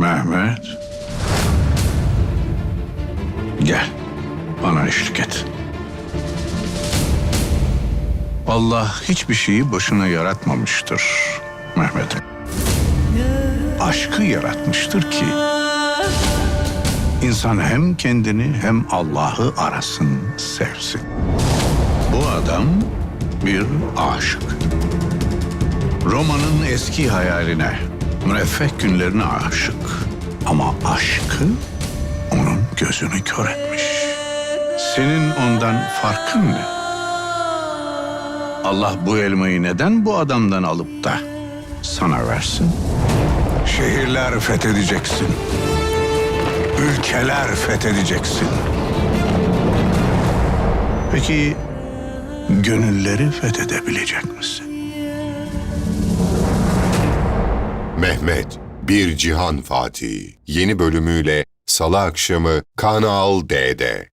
Mehmet. Gel. Bana eşlik et. Allah hiçbir şeyi boşuna yaratmamıştır Mehmet'im. Aşkı yaratmıştır ki insan hem kendini hem Allah'ı arasın, sevsin. Bu adam bir aşık. Roma'nın eski hayaline, müreffeh günlerine aşık. Ama aşkı onun gözünü kör etmiş. Senin ondan farkın ne? Allah bu elmayı neden bu adamdan alıp da sana versin? Şehirler fethedeceksin. Ülkeler fethedeceksin. Peki gönülleri fethedebilecek misin? Mehmet, Bir Cihan Fatih yeni bölümüyle Salı akşamı Kanal D'de.